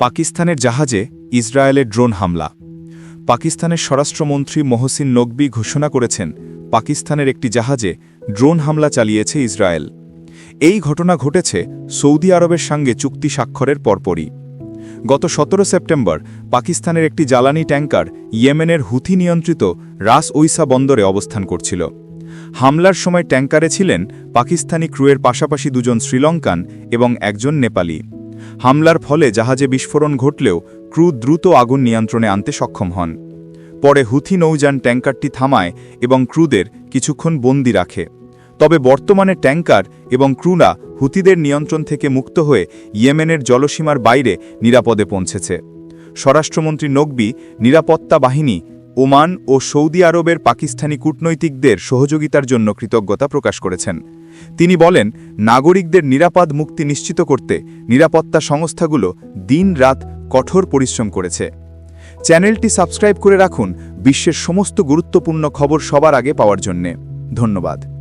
পাকিস্তানের জাহাজে ইসরায়েলের ড্রোন হামলা। পাকিস্তানের স্বরাষ্ট্রমন্ত্রী মহসিন নকবি ঘোষণা করেছেন, পাকিস্তানের একটি জাহাজে ড্রোন হামলা চালিয়েছে ইসরায়েল। এই ঘটনা ঘটেছে সৌদি আরবের সঙ্গে চুক্তি স্বাক্ষরের পরপরই। গত সতেরো সেপ্টেম্বর পাকিস্তানের একটি জ্বালানি ট্যাঙ্কার ইয়েমেনের হুথি নিয়ন্ত্রিত রাস ওইসা বন্দরে অবস্থান করছিল। হামলার সময় ট্যাঙ্কারে ছিলেন পাকিস্তানি ক্রুয়ের পাশাপাশি দুজন শ্রীলঙ্কান এবং একজন নেপালি। হামলার ফলে জাহাজে বিস্ফোরণ ঘটলেও ক্রু দ্রুত আগুন নিয়ন্ত্রণে আনতে সক্ষম হন। পরে হুথি নৌযান ট্যাঙ্কারটি থামায় এবং ক্রুদের কিছুক্ষণ বন্দি রাখে। তবে বর্তমানে ট্যাঙ্কার এবং ক্রুরা হুতিদের নিয়ন্ত্রণ থেকে মুক্ত হয়ে ইয়েমেনের জলসীমার বাইরে নিরাপদে পৌঁছেছে। স্বরাষ্ট্রমন্ত্রী নকবি নিরাপত্তা বাহিনী ওমান ও সৌদি আরবের পাকিস্তানি কূটনৈতিকদের সহযোগিতার জন্য কৃতজ্ঞতা প্রকাশ করেছেন। তিনি বলেন, নাগরিকদের নিরাপদ মুক্তি নিশ্চিত করতে নিরাপত্তা সংস্থাগুলো দিন-রাত কঠোর পরিশ্রম করেছে। চ্যানেলটি সাবস্ক্রাইব করে রাখুন, বিশ্বের সমস্ত গুরুত্বপূর্ণ খবর সবার আগে পাওয়ার জন্যে। ধন্যবাদ।